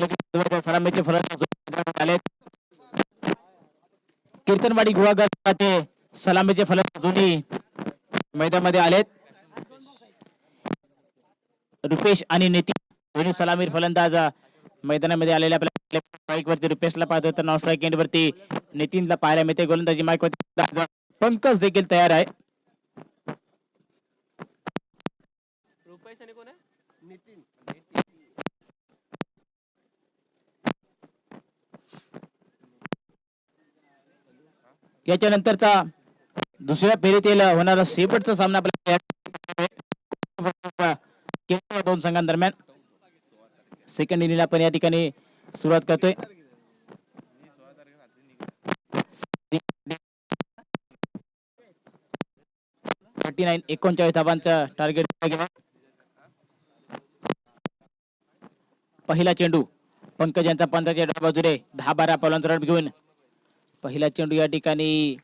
सलामीचे आले कीर्तनवाडी गुहागर ते सलामीचे फलंदाज दोन्ही मैदानामध्ये आलेत. रुपेश आणि नितीन दोन्ही सलामीर फलंदाज मैदानामध्ये आलेले आपल्या स्ट्राईक वरती रुपेशला पाहतो तर नॉन स्ट्राईक एंड वरती नितीनला पाहायला मिळते. गोलंदाजी माईक वरती पंकज देखील तयार आहे. रुपेश आणि कोण आहे? नितीन. याच्यानंतरचा दुसऱ्या फेरीतील होणारा शेवटचा सामना आपल्याला दोन संघांदरम्यान सेकंड इनिंगला आपण या ठिकाणी सुरुवात करतोय. थर्टी नाईन एकोणचाळीस धावांचा टार्गेट पहिला चेंडू पंकज यांचा पंधराच्या डाव्या बाजूने दहा बारा पावलांचा रन घेऊन पहिला चेंडू या ठिकाणी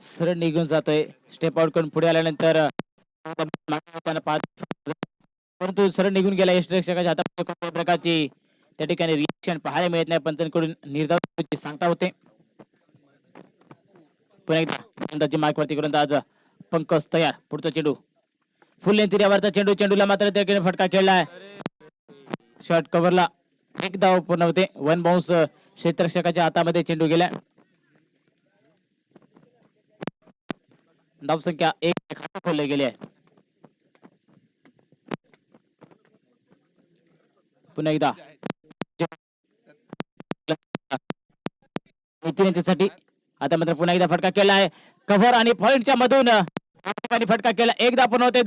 सरळ निघून जातोय. स्टेप आउट करून पुढे आल्यानंतर परंतु सरळ निघून गेला यष्टरक्षकाच्या हातात प्रकारची त्या ठिकाणी रिएक्शन पाहायला मिळत नाही पंचांकडून निर्धार सांगता होते. पुन्हा एकदा गोलंदाजी करून आज पंकज तयार पुढचा चेंडू. फुल लेंथ एरियावरचा चेंडू चेंडूला मात्र त्या फटका खेळलाय. शॉर्ट कव्हरला एक धाव पूर्ण होते. वन बाउन्स क्षेत्ररक्षकाच्या हातामध्ये चेंडू गेला धावसंख्या एक खाते खोलले गेले आहे. पुन्हा एकदा. नितीन यांच्यासाठी आता मात्र पुन्हा एकदा फटका केला आहे. कव्हर आणि पॉइंटच्या मधून. फटका केला. एकदा पण होते.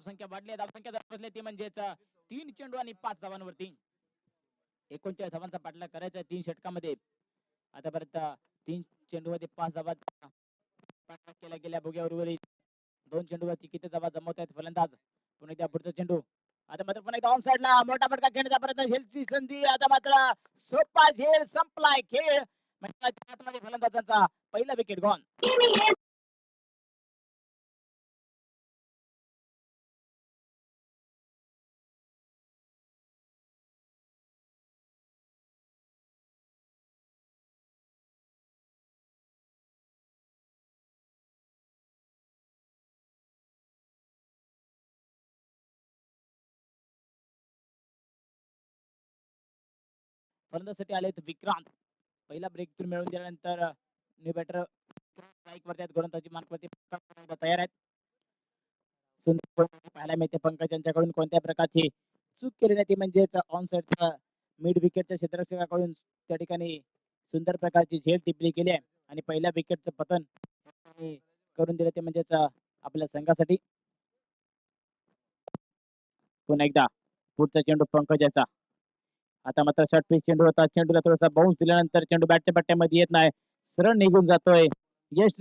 धावसंख्या वाढली. धावसंख्या जर बसली. ती म्हणजेच तीन चेंडू आणि पाच धावांवरती. एकोणचाळीस धावांचा पाठलाग करायचा तीन षटकामध्ये. आतापर्यंत तीन चेंडूमध्ये पाच धावा केला गेल्या भोग्यावर उर्वरित दोन चेंडूवरती किती धावा जमवत आहेत फलंदाज? पुन्हा एकदा पुढचा चेंडू. आता मात्र पुन्हा एकदा ऑन साइडला मोठा फटका खेळण्याचा प्रयत्न झेलची संधी आता मात्र सोपा झेल संपलाय खेळ. म्हणजे फलंदाजांचा पहिला विकेट गॉन फलंदाजसाठी आलेत विक्रांत. पहिला ब्रेक थ्रू मिळवून दिल्यानंतर न्यू बॅटर स्ट्राईक वरती आहेत. गोलंदाजी मार्कवरती तयार आहेत. सुंदर पाहायला मिळते पंकज यांच्याकडून. कोणत्या प्रकारची चूक केली नाही ती म्हणजेच ऑन साईड मिड विकेटच्या क्षेत्ररक्षकाकडून त्या ठिकाणी सुंदर प्रकारची झेल टिपली गेली आहे. आणि पहिल्या विकेटचं पतन करून दिलं ते म्हणजेच आपल्या संघासाठी. पुन्हा एकदा पुढचा चेंडू पंकज याचा. आता मात्र शॉर्ट पिच चेंडू होता. चेंडूला थोडासा बाउन्स दिल्यानंतर चेंडू बॅटच्या पट्ट्यामध्ये येत नाही. सरळ निघून जातोय. यश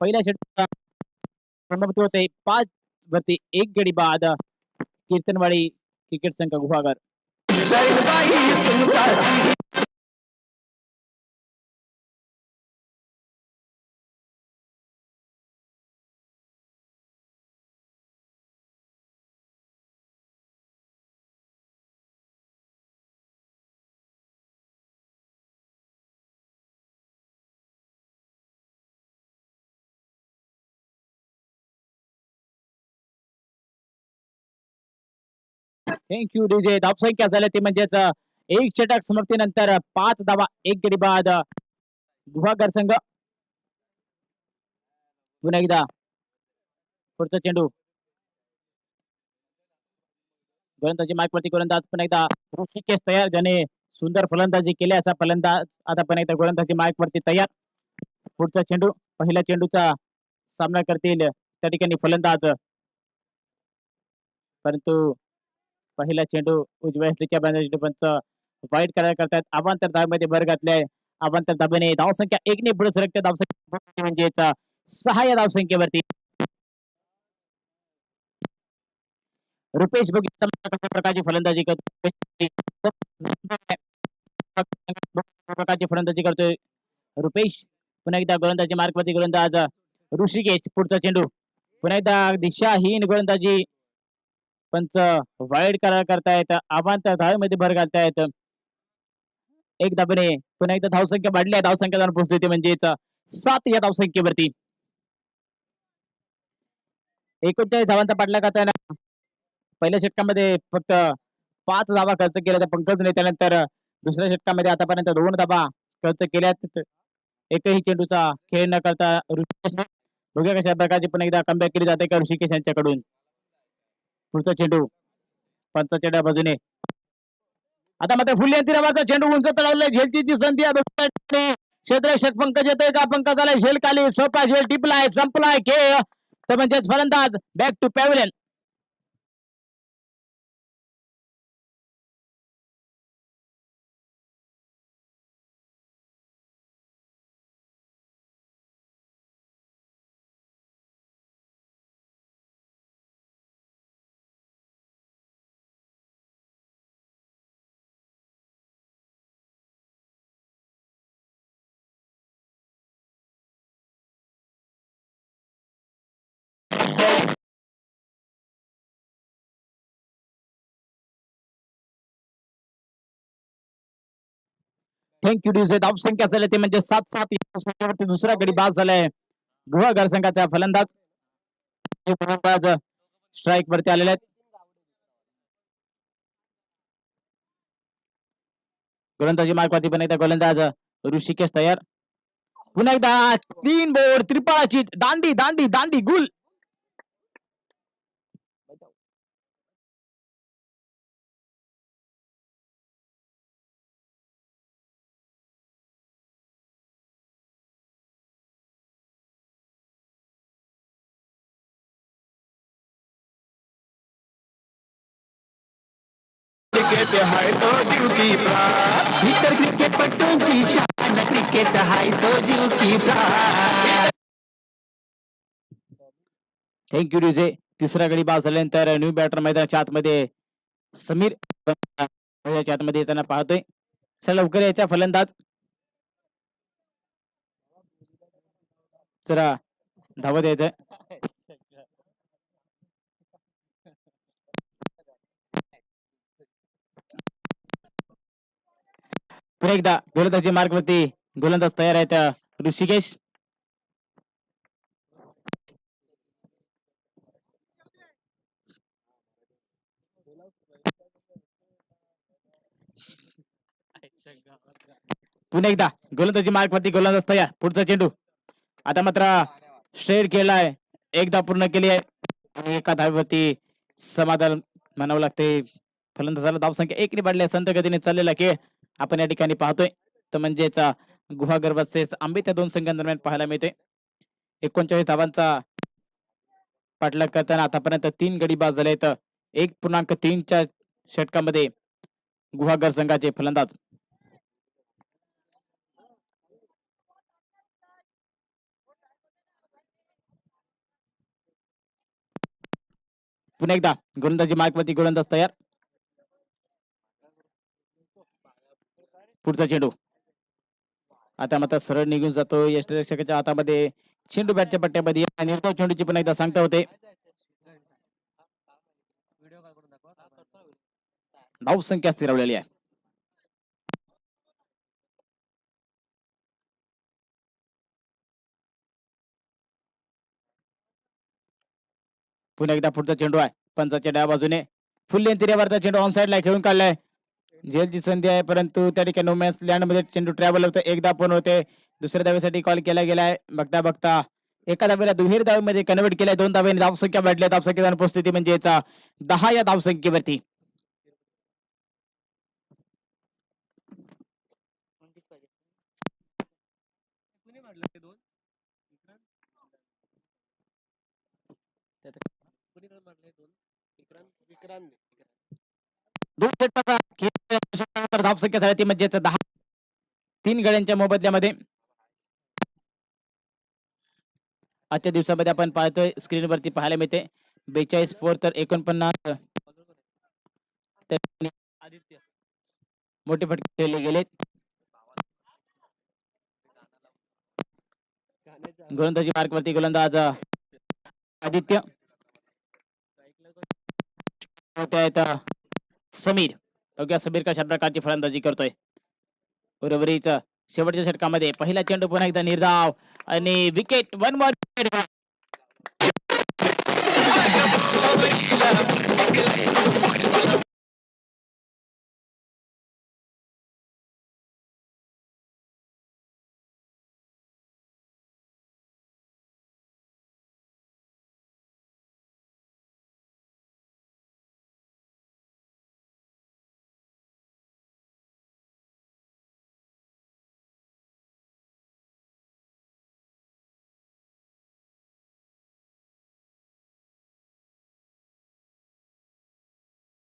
पहिल्या षटकात होते पाच वरती एक गडी बाद. कीर्तनवाडी क्रिकेट संघ गुहागर. थँक्यू डीजे धावसंख्या झाल्या ती म्हणजेच एक षटक समाप्तीनंतर पाच धावा एक गडी बाद. गुहागर संघ. पुन्हा एकदा. पुढचा चेंडू. गोलंदाजी मार्कवरती गोलंदाज पुन्हा एकदा ऋषिकेश तयार ज्याने सुंदर फलंदाजी केली असा फलंदाज आता पण एकदा गोलंदाजी मार्कवरती तयार. पुढचा चेंडू पहिल्या चेंडूचा सामना करतील त्या ठिकाणी फलंदाज. परंतु पहिला चेंडू उजव्या हस्तीच्या बॅनर पंच वाईट करायला करतात. अवांतर धावेमध्ये भर घातले अवांतर धाबेने धावसंख्या एकने पुढे सरकते. धावसंख्या म्हणजेच सहा या धावसंख्येवरती. रुपेश बघितला प्रकारची फलंदाजी करतो प्रकारची फलंदाजी करतोय. रुपेश पुन्हा एकदा गोलंदाजी मार्गवरती गोलंदाज. ऋषिकेश पुढचा चेंडू. पुन्हा एकदा दिशाहीन गोलंदाजी. पंच वाईट करार करतायत आव्हान धावेमध्ये भर घालतायत. एक धाबने पुन्हा एकदा धावसंख्या वाढली आहे धावसंख्या जाऊन पोहोचते म्हणजेच सात या धावसंख्येवरती. एकोणचाळीस धावांचा पाठला करताना पहिल्या षटकामध्ये फक्त पाच धावा खर्च केल्या त्या पंकज त्यानंतर दुसऱ्या षटकामध्ये आतापर्यंत दोन धावा खर्च केल्यात. एकही चेंडूचा खेळ न करता ऋषिकेशने बघूया कशा प्रकारची पुन्हा एकदा कमबॅक केली जाते का ऋषिकेश यांच्याकडून? पुढचा चेंडू. पंचाच्या चेंडा बाजूने. आता मात्र फुले तिरावाचा चेंडू उंच तळावला झेलची संधी आहे. दोघांनी क्षेत्ररक्षक पंकज येतोय का? पंकज आलाय झेल खाली. सोपा झेल टिपलाय संपलाय खेळ. तर म्हणजेच फलंदाज. Back to pavilion thank you ड्यूजे धावसंख्या झाली ते म्हणजे सात सात. या धावसंख्येवरती दुसरा गडी बाद झालाय. गुहागर संघाचा फलंदाज. फलंदाज स्ट्राईक वरती आलेले आहेत. गोलंदाजी मार्कवरती पण एकदा गोलंदाज ऋषिकेश तयार. पुन्हा एकदा तीन बोर त्रिपाळाची. दांडी दांडी दांडी गुल. क्रिकेट हाय तो जीव की प्राण इतर क्रिकेटपटूंची शान क्रिकेट हाय तो जीव की प्राण थँक्यू ड्यूजे तिसरा गडी बाद झाल्यानंतर न्यू बॅटर मैदानाच्या आतमध्ये समीर याच्या आतमध्ये येताना पाहतोय. चला लवकर याच्या फलंदाज. जरा धावत यायचंय पुन्हा एकदा गोलंदाजी मार्गवरती गोलंदाज तयार आहेत ऋषिकेश. पुन्हा एकदा गोलंदाजी मार्गवरती गोलंदाज तयार पुढचा चेंडू. आता मात्र स्ट्रेट केलाय एकदा पूर्ण केली आहे. आणि एका धावेवरती समाधान म्हणावं लागते. फलंदाजाला धावसंख्या एकने पाडली संत गतीने चाललेला खेळ. आपण या ठिकाणी पाहतोय. तर म्हणजेच गुहागर सेस आंबे त्या दोन संघांदरम्यान पाहायला मिळते. एकोणचाळीस धावांचा पाठलाग करताना आतापर्यंत तीन गडी बाद झाले तर एक पूर्णांक तीनच्या षटकामध्ये गुहागर संघाचे फलंदाज. पुन्हा एकदा गोलंदाजी मार्कवरती गोलंदाज तयार. पुढचा चेंडू आता मात्र सरळ निघून जातो. यष्टरक्षकाच्या हातामध्ये चेंडू बॅटच्या पट्ट्यामध्ये निर्धाव चेंडूची पण एकदा सांगता होते. धाव संख्या स्थिरवलेली आहे. पुन्हा एकदा पुढचा चेंडू आहे. पंचाच्या डाव्या बाजूने फुल लेंथ चेंडू ऑन साईडला खेळून काढलाय. झेलची संधी आहे परंतु त्या ठिकाणी नोमॅन्स लँडमध्ये चेंडू ट्रॅव्हल होतो. एकदा पण होते. दुसऱ्या दाव्यासाठी कॉल केला गेलाय. बघता बघता. एका दाव्याला दुहेरी दावेमध्ये कन्वर्ट केलाय. दोन दाव्याने धावसंख्या वाढल्या धावसंख्या उपस्थिती म्हणजे याचा दहा या धावसंख्येवरती. विक्रांत दोन षटकाचा खेळ षटकानंतर धावसंख्या झाली ती म्हणजे दहा तीन गड्यांच्या मोबदल्यामध्ये. आजच्या दिवसामध्ये आपण पाहतोय स्क्रीनवरती पाहायला मिळते. बेचाळीस फोर तर एकोणपन्नास. आदित्य मोठे फटके खेळले गेलेत. गोलंदाजी गोलंदाजी मार्कवरती गोलंदाज आदित्य. समीर. अवघ्या समीर कशा प्रकारची फलंदाजी करतोय. उर्वरित शेवटच्या षटकामध्ये पहिला चेंडू पुन्हा एकदा निर्धाव. आणि विकेट वन मोर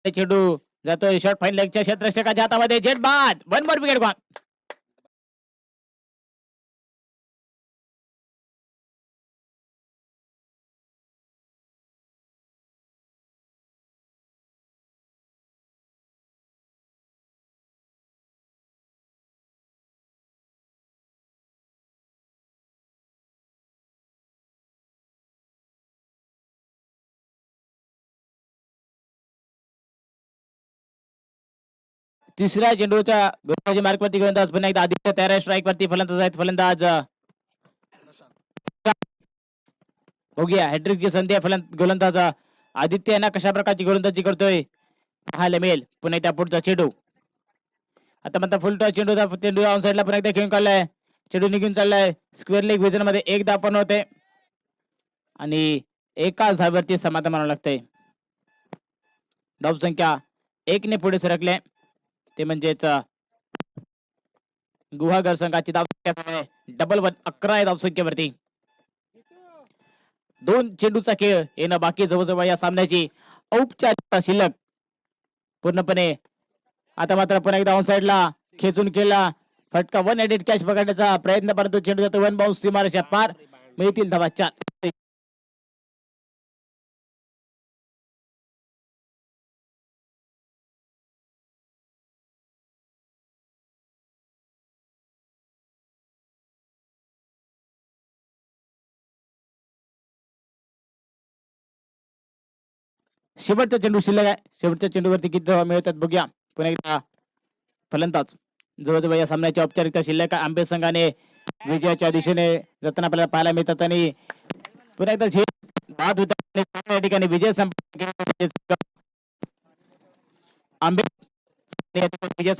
चेडू जातोय शॉर्ट फाईन लेगच्या क्षेत्रक्षकाच्या हातामध्ये. झेट बाद. वन मोर विकेट तिसऱ्या चेंडूच्या गोलंदाजी मार्कवरती गोलंदाज पुन्हा एकदा आदित्य तयार स्ट्राईक वरती फलंदाज आहेत. फलंदाज बघूया. हॅट्रिकची संधी आहे. फलंद गोलंदाज आदित्य यांना कशा प्रकारची गोलंदाजी करतोय? पाहायला मिळेल. पुन्हा एकदा पुढचा चेंडू. आता म्हणता फुल टॉस चेंडू चेंडू ऑन साईडला पुन्हा एकदा खेळून काढलाय. चेंडू निघून चाललाय. स्क्वेअर लेग विजनमध्ये एक धाव पण होते. आणि एकाच धाव्यावरती समाधान मानावं लागतंय. धावसंख्या एक ने पुढे सरकले. ते म्हणजेच गुहागर संघाची धावसंख्या डबल वन अकरा आहे धावसंख्येवरती. दोन चेंडूचा खेळ येणं बाकी जवळजवळ या सामन्याची. औपचारिकता शिल्लक. पूर्णपणे आता मात्र पुन्हा एकदा ऑन साईडला खेचून केला फटका वन एडिट कॅश पकडण्याचा प्रयत्न परंतु चेंडू जातो वन बाउन्स सीमारेषा पार मिळतील धावा चार शेवटचा चेंडू शिल्लक आहे. शेवटच्या चेंडूवरती किती धावा मिळतात बघूया. पुन्हा एकदा फलंदाज. जवळजवळ या सामन्याची औपचारिकता शिल्लक आंबे संघाने विजयाच्या दिशेने जाताना आपल्याला पाहायला मिळतात आणि पुन्हा एकदा झेल बाद होता. या ठिकाणी विजय संपादन आंबे विजय